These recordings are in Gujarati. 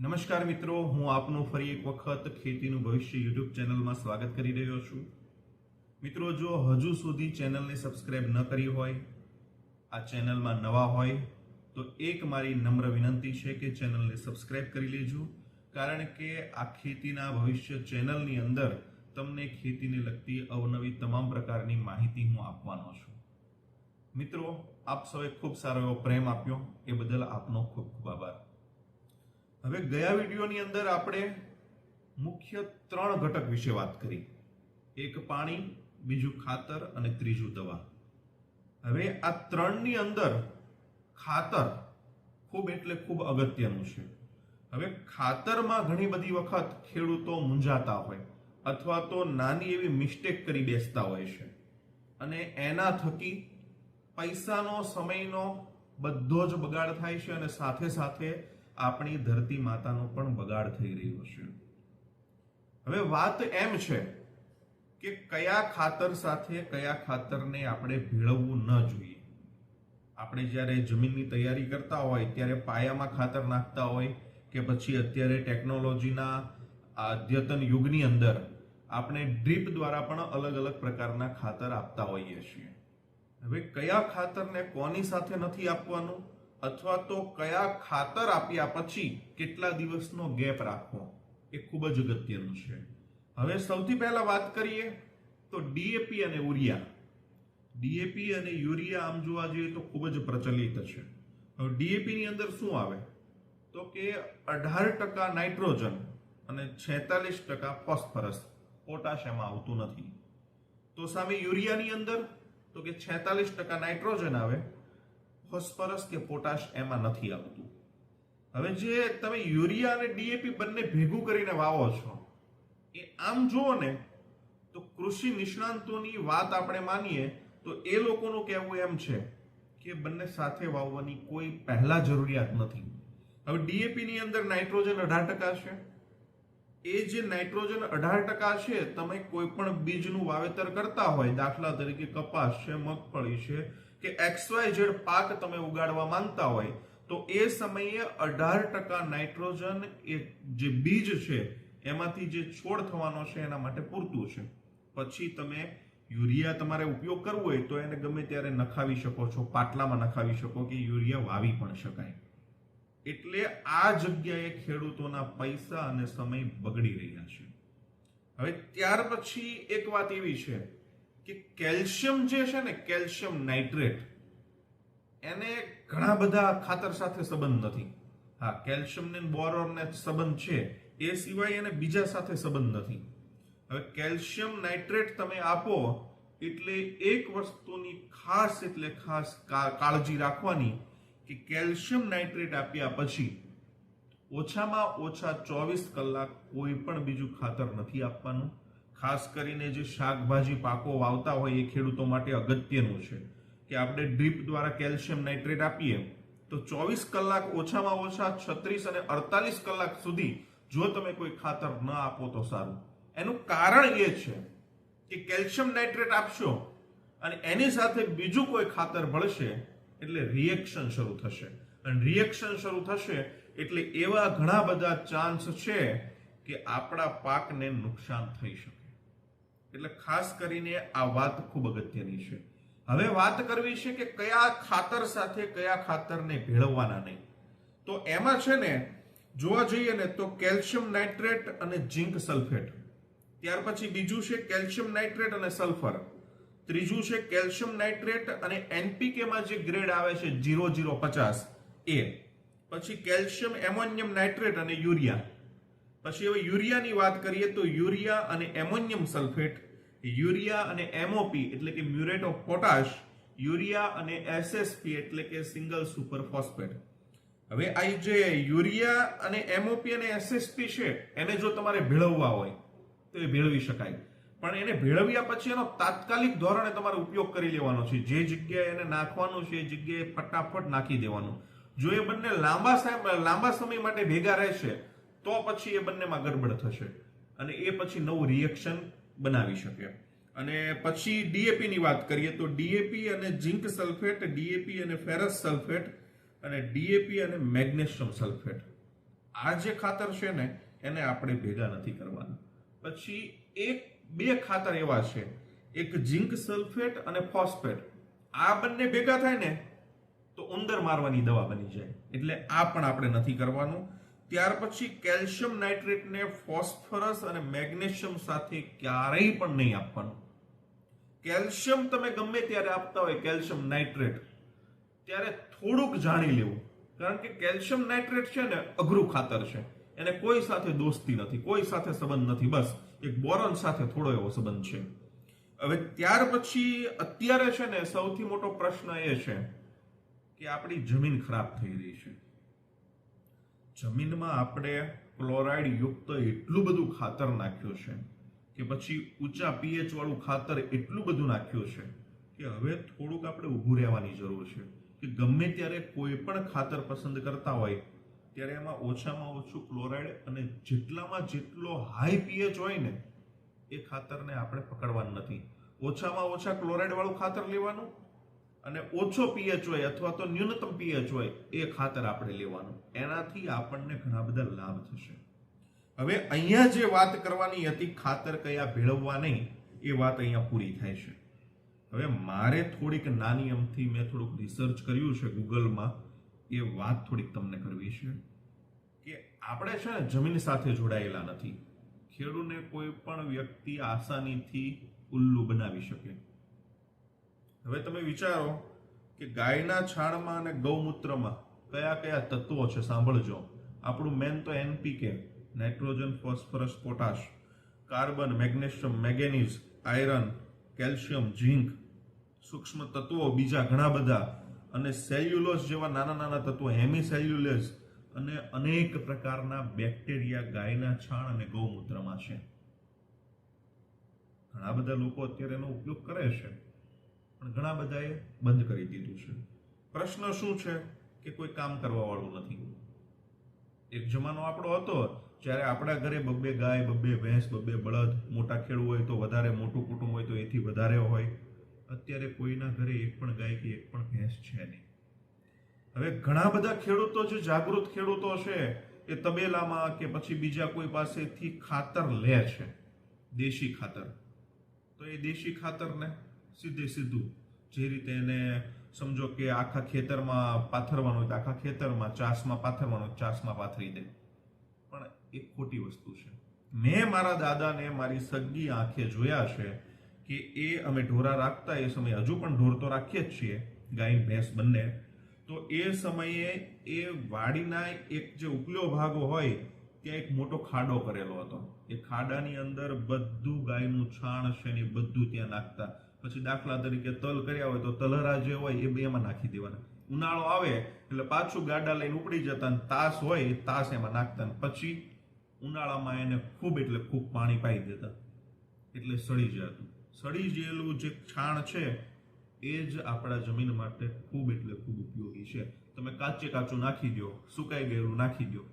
નમસ્કાર મિત્રો, હું આપનું ફરી એક વખત ખેતીનું ભવિષ્ય યુટ્યુબ ચેનલમાં સ્વાગત કરી રહ્યો છું. મિત્રો, જો હજુ સુધી ચેનલને સબસ્ક્રાઇબ ન કરી હોય, આ ચેનલમાં નવા હોય, તો એક મારી નમ્ર વિનંતી છે કે ચેનલને સબસ્ક્રાઇબ કરી લેજો. કારણ કે આ ખેતીના ભવિષ્ય ચેનલની અંદર તમને ખેતીને લગતી અવનવી તમામ પ્રકારની માહિતી હું આપવાનો છું. મિત્રો, આપ સૌએ ખૂબ સારો એવો પ્રેમ આપ્યો. એ બદલ આપનો ખૂબ ખૂબ આભાર. હવે ગયા વિડીયોની અંદર આપણે મુખ્ય ત્રણ ઘટક વિશે વાત કરી. એક પાણી, બીજું ખાતર અને ત્રીજું દવા. હવે આ ત્રણની અંદર ખાતર ખૂબ એટલે ખૂબ અગત્યનું છે. હવે ખાતરમાં ઘણી બધી વખત ખેડૂતો મૂંઝાતા હોય અથવા તો નાની એવી મિસ્ટેક કરી બેસતા હોય છે. અને એના થકી પૈસાનો, સમયનો બધો જ બગાડ થાય છે અને સાથે સાથે આપણી ધરતી માતાનો પણ બગાડ થઈ રહ્યો છે હવે વાત એમ છે કે કયા ખાતર સાથે કયા ખાતરને આપણે ભેળવવું ન જોઈએ. આપણે જ્યારે જમીનની તૈયારી કરતા હોય, ત્યારે પાયામાં ખાતર નાખતા હોય કે પછી અત્યારે ટેકનોલોજીના અદ્યતન યુગની અંદર આપણે ડ્રીપ દ્વારા પણ અલગ અલગ પ્રકારના ખાતર આપતા હોઈએ છીએ. હવે કયા ખાતરને કોની સાથે નથી આપવાનું? અથવા તો કયા ખાતર આપ્યા પછી કેટલા દિવસનો ગેપ રાખવો, એ ખૂબ જ અગત્યનું છે. હવે સૌથી પહેલા વાત કરીએ તો ડીએપી અને યુરિયા. ડીએપી અને યુરિયા આમ જોવા જઈએ તો ખૂબ જ પ્રચલિત છે. હવે ડીએપીની અંદર શું આવે? તો કે અઢાર ટકા નાઇટ્રોજન અને છેતાલીસ ટકા ફોસ્ફરસ, પોટાશ એમાં આવતું નથી. તો સામે યુરિયાની અંદર, તો કે છેતાલીસ ટકા નાઇટ્રોજન આવે ફોસ્ફરસ કે પોટાશ એમાં નથી આવતું. હવે જે તમે યુરિયા અને ડીએપી બંને ભેગું કરીને વાવો છો, એ આમ જુઓ ને, તો કૃષિ નિષ્ણાંતોની વાત આપણે માનીએ, તો એ લોકોનું કહેવું એમ છે કે બંને સાથે વાવવાની કોઈ પહેલા જરૂરિયાત નથી. હવે ડીએપી ની અંદર નાઇટ્રોજન અઢાર ટકા છે. એ જે નાઇટ્રોજન અઢાર ટકા છે, તમે કોઈ પણ બીજનું વાવેતર કરતા હોય, દાખલા તરીકે કપાસ છે, મગફળી છે કે એક્સવાય ઝેડ પાક તમે ઉગાડવા માંગતા હોય, તો એ સમયે અઢાર ટકા નાઇટ્રોજન એ જે બીજ છે, એમાંથી જે છોડ થવાનો છે, એના માટે પૂરતું છે. પછી તમે યુરિયા તમારે ઉપયોગ કરવો હોય, તો એને ગમે ત્યારે નખાવી શકો છો, પાટલામાં નખાવી શકો કે યુરિયા વાવી પણ શકાય. એટલે આ જગ્યાએ ખેડૂતોના પૈસા અને સમય બગડી રહ્યા છે. હવે ત્યાર પછી એક વાત એવી છે કે કેલ્શિયમ જે છે ને, કેલ્શિયમ નાઇટ્રેટ, એને ઘણા બધા ખાતર સાથે સંબંધ નથી. હા કેલ્શિયમ બોરોનને સંબંધ છે, એ સિવાય એને બીજા સાથે સંબંધ નથી. હવે કેલ્શિયમ નાઇટ્રેટ તમે આપો, એટલે એક વસ્તુની ખાસ એટલે ખાસ કાળજી રાખવાની કે કેલ્શિયમ નાઇટ્રેટ આપ્યા પછી ઓછામાં ઓછા ચોવીસ કલાક કોઈ પણ બીજું ખાતર નથી આપવાનું. ખાસ કરીને જે શાકભાજી પાકો વાવતા હોય એ ખેડૂતો માટે અગત્યનું છે. કે આપણે ડ્રીપ દ્વારા કેલ્શિયમ નાઇટ્રેટ આપીએ, તો ચોવીસ કલાક ઓછામાં ઓછા છત્રીસ અને અડતાલીસ કલાક સુધી જો તમે કોઈ ખાતર ન આપો તો સારું. એનું કારણ એ છે કે કેલ્શિયમ નાઇટ્રેટ આપશો અને એની સાથે બીજું કોઈ ખાતર ભળશે એટલે રિએક્શન શરૂ થશે. અને રિએક્શન શરૂ થશે એટલે એવા ઘણા બધા ચાન્સ છે કે આપણા પાકને નુકસાન થઈ શકે. એટલે ખાસ કરીને આ વાત ખૂબ અગત્યની છે. હવે વાત કરવી છે કે કયા ખાતર સાથે કયા ખાતરને ભેળવવાના નહીં. તો એમાં છે ને, જોવા જઈએ ને તો કેલ્શિયમ નાઇટ્રેટ અને ઝિંક સલ્ફેટ. ત્યાર પછી બીજું છે કેલ્શિયમ નાઇટ્રેટ અને સલ્ફર. ત્રીજું છે કેલ્શિયમ નાઇટ્રેટ અને એનપીકેમાં જે ગ્રેડ આવે છે, જીરો જીરો પચાસ એ. પછી કેલ્શિયમ એમોનિયમ નાઇટ્રેટ અને યુરિયા. પછી હવે યુરિયાની વાત કરીએ તો યુરિયા અને એમોનિયમ સલ્ફેટ, યુરિયા અને એમઓપી એટલે કે મ્યુરેટ ઓફ પોટાશ, યુરિયા અને એસએસપી એટલે કે સિંગલ સુપર ફોસ્ફેટ. હવે આ જે યુરિયા અને એમઓપી અને એસએસપી છે, એને જો તમારે ભેળવવા હોય, તો એ ભેળવી શકાય. પણ એને ભેળવ્યા પછી એનો તાત્કાલિક ધોરણે તમારે ઉપયોગ કરી લેવાનો છે. જે જગ્યાએ એને નાખવાનું છે, એ જગ્યાએ ફટાફટ નાખી દેવાનું. જો એ બંને લાંબા લાંબા સમય માટે ભેગા રહેશે તો પછી એ બંનેમાં ગડબડ થશે અને એ પછી નવું રિએક્શન બનાવી શકે. અને પછી ડીએપીની વાત કરીએ તો ડીએપી અને ઝિંક સલ્ફેટ ડીએપી અને ફેરસ સલ્ફેટ અને ડીએપી અને મેગ્નેશિયમ સલ્ફેટ આ જે ખાતર છે ને, એને આપણે ભેગા નથી કરવાના. પછી એક, બે ખાતર એવા છે. એક ઝિંક સલ્ફેટ અને ફોસ્ફેટ આ બંને ભેગા થાય ને, તો ઉંદર મારવાની દવા બની જાય. એટલે આ પણ આપણે નથી કરવાનું. ત્યાર પછી કેલ્શિયમ નાઇટ્રેટને ફોસ્ફરસ અને મેગ્નેશિયમ સાથે ક્યારેય પણ નહીં આપવાનું. કેલ્શિયમ તમે ગમે ત્યારે આપતા હોય કેલ્શિયમ નાઇટ્રેટ, ત્યારે થોડુંક જાણી લેવું. કારણ કે કેલ્શિયમ નાઇટ્રેટ છે ને અઘરું ખાતર છે. એને કોઈ સાથે દોસ્તી નથી, કોઈ સાથે સંબંધ નથી, બસ એક બોરોન સાથે થોડો એવો સંબંધ છે. હવે ત્યાર પછી અત્યારે છે ને સૌથી મોટો પ્રશ્ન એ છે કે આપણી જમીન ખરાબ થઈ રહી છે. જમીનમાં આપણે ક્લોરાઇડ યુક્ત એટલું બધું ખાતર નાખ્યું છે કે પછી ઊંચા પીએચ વાળું ખાતર એટલું બધું નાખ્યું છે કે હવે થોડુંક આપણે ઊભું રહેવાની જરૂર છે. કે ગમે ત્યારે કોઈ પણ ખાતર પસંદ કરતા હોય, ત્યારે એમાં ઓછામાં ઓછું ક્લોરાઇડ અને જેટલામાં જેટલો હાઈ પીએચ હોય ને, એ ખાતરને આપણે પકડવાનું નથી. ઓછામાં ઓછા ક્લોરાઇડ વાળું ખાતર લેવાનું અને ઓછો પીએચ હોય અથવા તો ન્યૂનતમ પીએચ હોય એ ખાતર આપણે લેવાનું. એનાથી આપણને ઘણા બધા લાભ થશે. હવે અહીંયા જે વાત કરવાની હતી ખાતર કયા ભેળવવા નહીં, એ વાત અહીંયા પૂરી થાય છે. હવે મારે થોડીક નાની અમથી મેં થોડુંક રિસર્ચ કર્યું છે ગૂગલમાં, એ વાત થોડીક તમને કરવી છે. કે આપણે છે ને જમીન સાથે જોડાયેલા નથી. ખેડૂને કોઈ પણ વ્યક્તિ આસાનીથી ઉલ્લુ બનાવી શકે. હવે તમે વિચારો કે ગાયના છાણમાં અને ગૌમૂત્રમાં કયા કયા તત્વો છે, સાંભળજો. આપણું મેન તો NPK nitrogen phosphorus potash carbon magnesium manganese iron calcium zinc સૂક્ષ્મ તત્વો, બીજા ઘણા બધા, અને સેલ્યુલોસ જેવા નાના નાના તત્વો હેમી અને અનેક પ્રકારના બેક્ટેરિયા ગાયના છાણ અને ગૌમૂત્રમાં છે. ઘણા બધા લોકો અત્યારે એનો ઉપયોગ કરે છે. પણ ઘણા બધાએ બંધ કરી દીધું છે. પ્રશ્ન શું છે કે કોઈ કામ કરવાવાળું નથી? એક જમાનો આપણો હતો, જ્યારે આપણા ઘરે બબ્બે ગાય, બબ્બે ભેંસ, બબ્બે બળદ, મોટા ખેડૂ હોય તો વધારે, મોટું કુટુંબ હોય તો એથી વધારે હોય. અત્યારે કોઈના ઘરે એક પણ ગાય કે એક પણ ભેંસ છે નહીં. હવે ઘણા બધા ખેડૂતો જે જાગૃત ખેડૂતો છે, એ તબેલામાં કે પછી બીજા કોઈ પાસેથી ખાતર લે છે. દેશી ખાતર. તો એ દેશી ખાતરને સીધે સીધું જે રીતે એને સમજો કે આખા ખેતરમાં પાથરવાનું હોય તો આખા ખેતરમાં ચાસમાં પાથરવાનું હોય ચાસમાં પાથરી દે. પણ એ ખોટી વસ્તુ છે. મેં મારા દાદાને મારી સગી આંખે જોયા છે કે એ અમે ઢોરા રાખતા એ સમયે હજુ પણ ઢોર તો રાખીએ જ છીએ, ગાય, ભેંસ બંને. તો એ સમયે એ વાડીના એક જે ઉપલ્યો ભાગ હોય ત્યાં એક મોટો ખાડો કરેલો હતો. એ ખાડાની અંદર બધું ગાયનું છાણ છે ને બધું ત્યાં નાખતા. પછી દાખલા તરીકે તલ કર્યા હોય તો તલહરા જે હોય એ બે એમાં નાખી દેવાના. ઉનાળો આવે એટલે પાછું ગાડા લઈને ઉપડી જતા તાસ હોય એ તાસ એમાં નાખતા પછી ઉનાળામાં એને ખૂબ એટલે ખૂબ પાણી પાઈ દેતા. એટલે સડી જતું. સડી ગયેલું જે છાણ છે, એ જ આપણા જમીન માટે ખૂબ એટલે ખૂબ ઉપયોગી છે. તમે કાચે કાચું નાખી દો, સુકાઈ ગયેલું નાખી દો.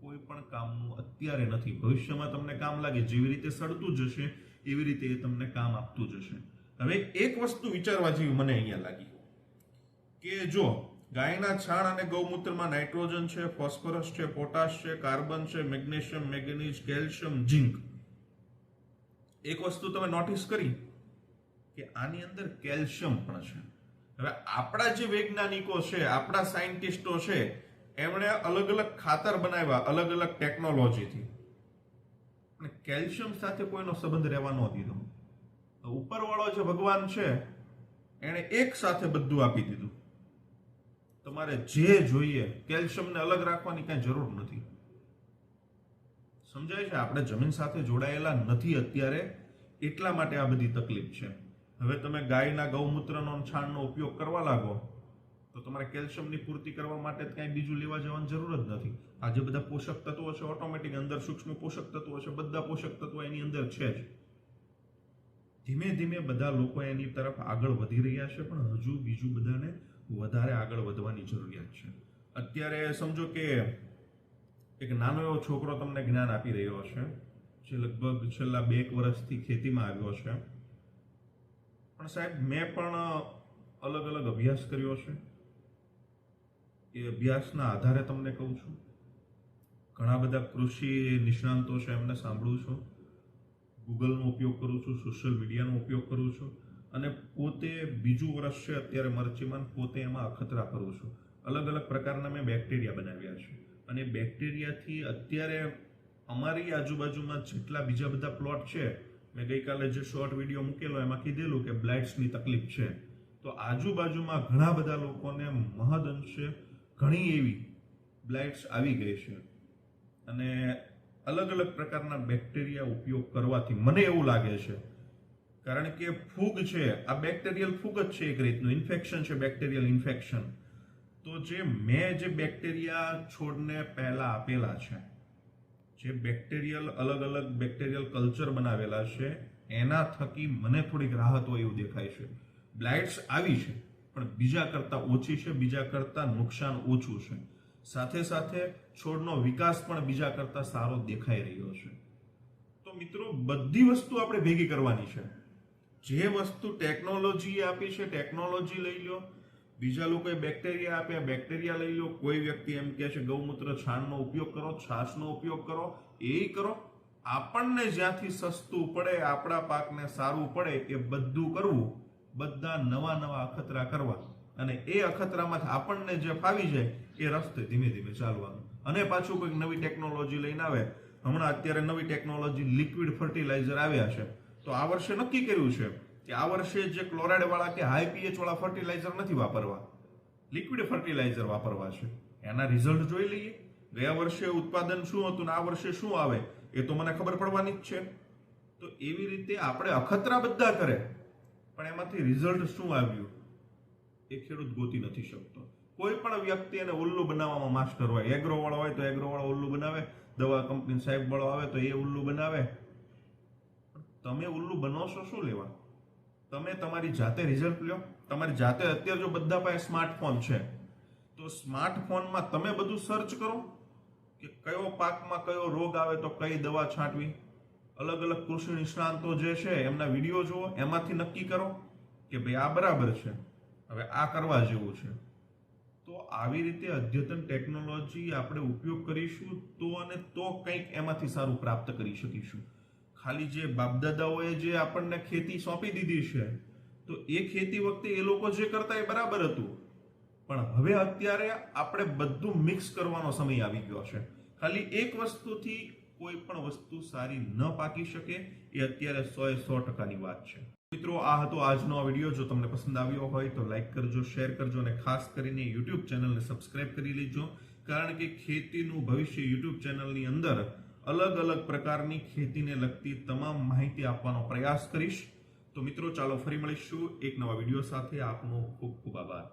કોઈ પણ કામનું અત્યારે નથી. ભવિષ્યમાં તમને કામ લાગે, જેવી રીતે સડતું જશે એવી રીતે એ તમને કામ આપતું જશે હવે એક વસ્તુ વિચારવા જેવી મને અહીંયા લાગી કે જો ગાયના છાણ અને ગૌમૂત્રમાં નાઇટ્રોજન છે, ફોસ્ફરસ છે, પોટાશ છે, કાર્બન છે, મેગ્નેશિયમ, મેંગેનીઝ, કેલ્શિયમ, ઝિંક. એક વસ્તુ તમે નોટિસ કરી કે આની અંદર કેલ્શિયમ પણ છે. હવે આપણા જે વૈજ્ઞાનિકો છે, આપણા સાયન્ટિસ્ટો છે, એમણે અલગ અલગ ખાતર બનાવ્યા અલગ અલગ ટેકનોલોજીથી. પણ કેલ્શિયમ સાથે કોઈનો સંબંધ રહેવા ન દીધો. ઉપરવાળો જે ભગવાન છે, એણે એક સાથે બધું આપી દીધું. તમારે જે જોઈએ, કેલ્શિયમને અલગ રાખવાની કાંઈ જરૂર નથી. સમજાય છે? આપણે જમીન સાથે જોડાયેલા નથી અત્યારે. એટલા માટે આ બધી તકલીફ છે. હવે તમે ગાયના ગૌમૂત્રનો છાણનો ઉપયોગ કરવા લાગો, તો તમારે કેલ્શિયમની પૂર્તિ કરવા માટે કાંઈ બીજું લેવા જવાની જરૂર જ નથી. આ જે બધા પોષક તત્વો છે, ઓટોમેટિક અંદર સૂક્ષ્મ પોષક તત્વો છે, બધા પોષક તત્વો એની અંદર છે જ. ધીમે ધીમે બધા લોકો એની તરફ આગળ વધી રહ્યા છે, પણ હજુ બીજું બધાને વધારે આગળ વધવાની જરૂરિયાત છે. અત્યારે સમજો કે એક નાનો એવો છોકરો તમને જ્ઞાન આપી રહ્યો છે જે લગભગ છેલ્લા બે એક વર્ષથી ખેતીમાં આવ્યો છે. પણ સાહેબ, મેં પણ અલગ અલગ અભ્યાસ કર્યો છે. એ અભ્યાસના આધારે તમને કહું છું. ઘણા બધા કૃષિ નિષ્ણાંતો છે, એમને સાંભળું છું. ગૂગલનો ઉપયોગ કરું છું, સોશિયલ મીડિયાનો ઉપયોગ કરું છું અને પોતે બીજું વર્ષ છે અત્યારે મરચીમાં પોતે એમાં અખતરા કરું છું. અલગ અલગ પ્રકારના મેં બેક્ટેરિયા બનાવ્યા છે અને બેક્ટેરિયાથી અત્યારે અમારી આજુબાજુમાં જેટલા બીજા બધા પ્લોટ છે, મેં ગઈકાલે જે શોર્ટ વીડિયો મૂકેલો એમાં કીધેલું કે બ્લાઇટ્સની તકલીફ છે. તો આજુબાજુમાં ઘણા બધા લોકોને મહદ અંશે ઘણી એવી બ્લાઇટ્સ આવી ગઈ છે. અને અલગ અલગ પ્રકારના બેક્ટેરિયા ઉપયોગ કરવાથી મને એવું લાગે છે. કારણ કે ફૂગ છે, આ બેક્ટેરિયલ ફૂગ જ છે એક રીતનું. ઇન્ફેક્શન છે, બેક્ટેરિયલ ઇન્ફેક્શન. તો જે મેં જે બેક્ટેરિયા છોડને પહેલા આપેલા છે, જે બેક્ટેરિયલ અલગ અલગ બેક્ટેરિયલ કલ્ચર બનાવેલા છે, એના થકી મને થોડીક રાહત હોય એવું દેખાય છે. બ્લાઇટ્સ આવી છે, પણ બીજા કરતા ઓછી છે, બીજા કરતા નુકસાન ઓછું છે. સાથે સાથે છોડનો વિકાસ પણ બીજા કરતા સારો દેખાઈ રહ્યો છે. તો મિત્રો, બધી વસ્તુ આપણે ભેગી કરવાની છે. જે વસ્તુ ટેકનોલોજી આપી છે, ટેકનોલોજી લઈ લો. બીજા લોકોએ બેક્ટેરિયા આપ્યા, બેક્ટેરિયા લઈ લો. કોઈ વ્યક્તિ એમ કહે છે, ગૌમૂત્ર છાણનો ઉપયોગ કરો, છાશનો ઉપયોગ કરો. એ કરો. આપણને જ્યાંથી સસ્તું પડે, આપણા પાકને સારું પડે એ બધું કરવું, બધા નવા નવા અખતરા કરવા. અને એ અખતરામાંથી આપણને જે ફાવી જાય, એ રસ્તે ધીમે ધીમે ચાલવાનું. અને પાછું કોઈક નવી ટેકનોલોજી લઈને આવે, હમણાં અત્યારે નવી ટેકનોલોજી લિક્વિડ ફર્ટિલાઇઝર આવ્યા છે, તો આ વર્ષે નક્કી કર્યું છે કે આ વર્ષે જે ક્લોરાઇડ વાળા કે હાઈ પીએચ વાળા ફર્ટિલાઇઝર નથી વાપરવા. લિક્વિડ ફર્ટિલાઇઝર વાપરવા છે. એના રિઝલ્ટ જોઈ લઈએ. ગયા વર્ષે ઉત્પાદન શું હતું ને આ વર્ષે શું આવે, એ તો મને ખબર પડવાની જ છે. તો એવી રીતે આપણે અખતરા બધા કરે. પણ એમાંથી રિઝલ્ટ શું આવ્યું? એ ખેડૂત ગોતી નથી શકતો. કોઈ પણ વ્યક્તિ એને ઉલ્લુ બનાવવામાં માસ્ટર હોય એગ્રો વાળો હોય તો એગ્રો વાળો ઉલ્લુ બનાવે, દવા કંપની સાહેબ વાળો આવે તો એ ઉલ્લુ બનાવે. તમે ઉલ્લુ બનાવશો શું લેવા? તમે તમારી જાતે રિઝલ્ટ લ્યો. તમારી જાતે અત્યારે જો બધા પાસે સ્માર્ટફોન છે, તો સ્માર્ટફોનમાં તમે બધું સર્ચ કરો કે કયો પાકમાં કયો રોગ આવે તો કઈ દવા છાંટવી. અલગ અલગ કૃષિ નિષ્ણાંતો જે છે, એમના વીડિયો જુઓ, એમાંથી નક્કી કરો કે ભાઈ આ બરાબર છે. હવે આ કરવા જેવું છે. તો આવી રીતે અદ્યતન ટેકનોલોજી આપણે ઉપયોગ કરીશું તો અને તો કંઈક એમાંથી સારું પ્રાપ્ત કરી શકીશું. ખાલી જે બાપદાદાઓએ જે આપણને ખેતી સોંપી દીધી છે, તો એ ખેતી વખતે એ લોકો જે કરતા એ બરાબર હતું. પણ હવે અત્યારે આપણે બધું મિક્સ કરવાનો સમય આવી ગયો છે. ખાલી એક વસ્તુથી કોઈ પણ વસ્તુ સારી ન પાકી શકે, એ અત્યારે સો એ સો ટકાની વાત છે. મિત્રો, આ હતો આજનો આ વીડિયો. જો તમને પસંદ આવ્યો હોય તો લાઈક કરજો, શેર કરજો અને ખાસ કરીને યુટ્યુબ ચેનલને સબસ્ક્રાઇબ કરી લેજો. કારણ કે ખેતીનું ભવિષ્ય યુટ્યુબ ચેનલની અંદર અલગ અલગ પ્રકારની ખેતીને લગતી તમામ માહિતી આપવાનો પ્રયાસ કરીશ. તો મિત્રો, ચાલો ફરી મળીશું એક નવા વીડિયો સાથે. આપનો ખૂબ ખૂબ આભાર.